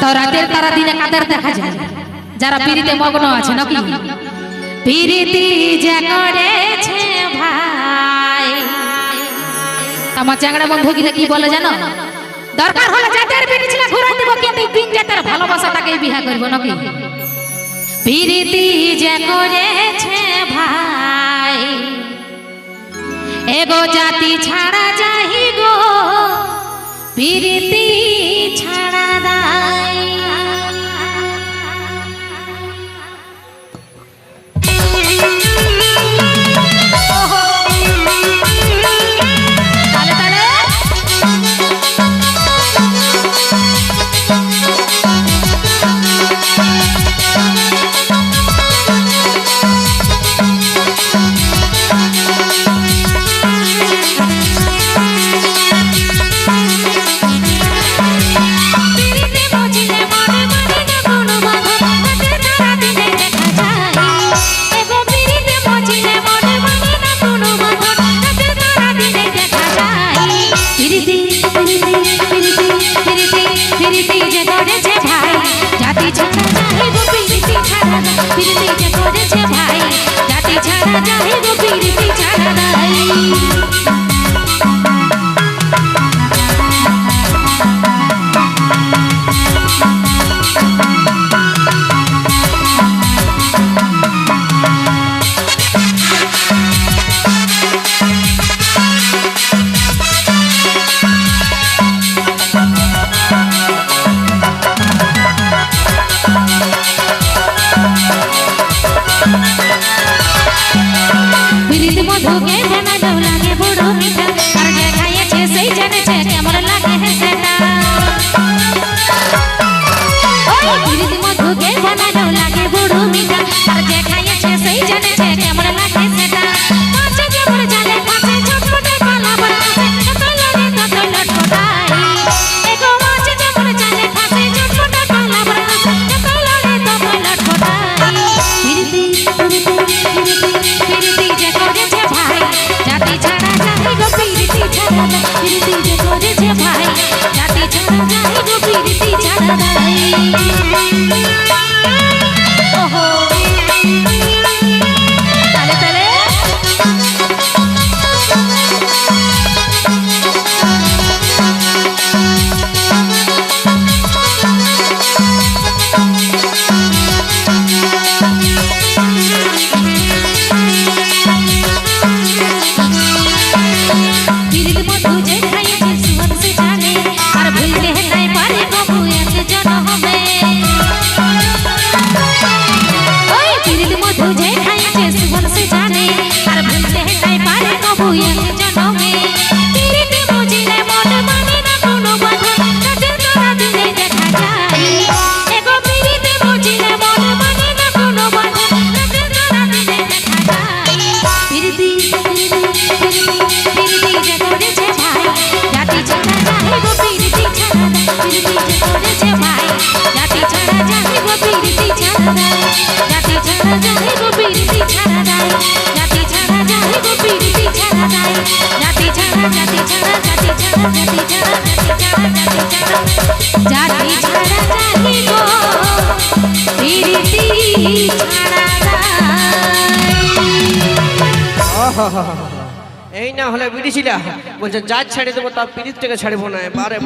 তো রাতের তারা দিনে কাদের দেখা যায়? যারা পিড়িতে মগ্ন আছে নাকি? পিড়িতি যে করেছে ভাই। আমার চ্যাংড়া বন্ধু কি কি বলে জানো? দরকার হলে জাতের বিড়ি ছিল ঘুরাই দেবো, কিন্তু তিন জাতের ভালোবাসা তাকেই বিহা করব নাকি? পিড়িতি যে করেছে ভাই। এগো জাতি ছাড়া যাই গো পিড়িতি Thank you. तुझे এই না হলে বিড়ি ছিল বলছে, যা ছাড়ে দেবো তার পিড়ির থেকে ছাড়বো না বারে